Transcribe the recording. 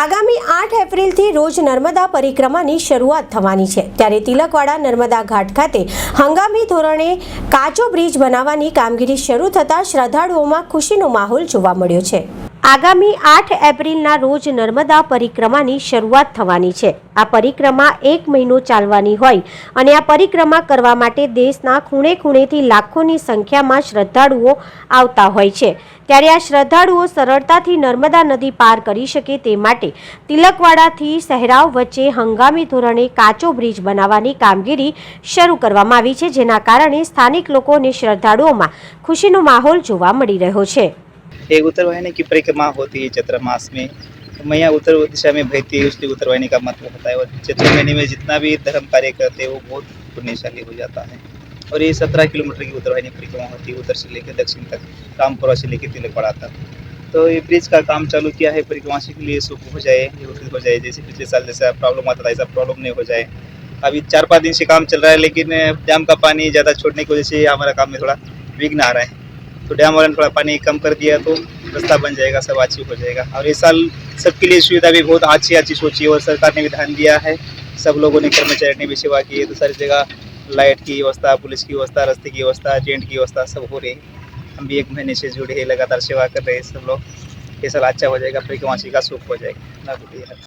આગામી આઠ એપ્રિલથી રોજ નર્મદા પરિક્રમાની શરૂઆત થવાની છે. ત્યારે તિલકવાડા નર્મદા ઘાટ ખાતે હંગામી ધોરણે કાચો બ્રિજ બનાવવાની કામગીરી શરૂ થતાં શ્રદ્ધાળુઓમાં ખુશીનો માહોલ જોવા મળ્યો છે. આગામી આઠ એપ્રિલના રોજ નર્મદા પરિક્રમાની શરૂઆત થવાની છે. આ પરિક્રમા એક મહિનો ચાલવાની હોય અને આ પરિક્રમા કરવા માટે દેશના ખૂણે ખૂણેથી લાખોની સંખ્યામાં શ્રદ્ધાળુઓ આવતા હોય છે. ત્યારે આ શ્રદ્ધાળુઓ સરળતાથી નર્મદા નદી પાર કરી શકે તે માટે તિલકવાડાથી સહેરાવ વચ્ચે હંગામી ધોરણે કાચો બ્રિજ બનાવવાની કામગીરી શરૂ કરવામાં આવી છે, જેના કારણે સ્થાનિક લોકો અને શ્રદ્ધાળુઓમાં ખુશીનો માહોલ જોવા મળી રહ્યો છે. एक उत्तरवाहिनी की परिक्रमा होती है चैत्र मास में। मैया उत्तर दिशा में बहती है उसलिए उत्तरवाहिनी का मतलब होता है और चैत्र महीने में जितना भी धर्म कार्य करते हैं, वो बहुत पुण्यशाली हो जाता है। और ये सत्रह किलोमीटर की उत्तरवाहिनी परिक्रमा होती है, उत्तर से लेकर दक्षिण तक, रामपुरा से लेकर तिलकवाड़ा तक। तो ये ब्रिज का काम चालू किया है, परिक्रमा से के लिए सुख हो जाए हो जाए, जैसे पिछले साल जैसा प्रॉब्लम आता था, ऐसा प्रॉब्लम नहीं हो जाए। अभी चार पाँच दिन से काम चल रहा है, लेकिन डैम का पानी ज़्यादा छोड़ने की वजह से हमारा काम में थोड़ा विघ्न आ रहा है। तो डैम वाले ने थोड़ा पानी कम कर दिया तो रास्ता बन जाएगा, सब अच्छी हो जाएगा। और इस साल सबके लिए सुविधा भी बहुत अच्छी अच्छी सोची और सरकार ने भी ध्यान दिया है। सब लोगों ने, कर्मचारी ने भी सेवा की है तो सारी जगह लाइट की व्यवस्था, पुलिस की व्यवस्था, रास्ते की व्यवस्था, टेंट की व्यवस्था सब हो रही है। हम भी एक महीने से जुड़े हैं, लगातार सेवा कर रहे हैं सब लोग। ये साल अच्छा हो जाएगा परिक्रमासी का सुख हो जाएगा। ना बोलिए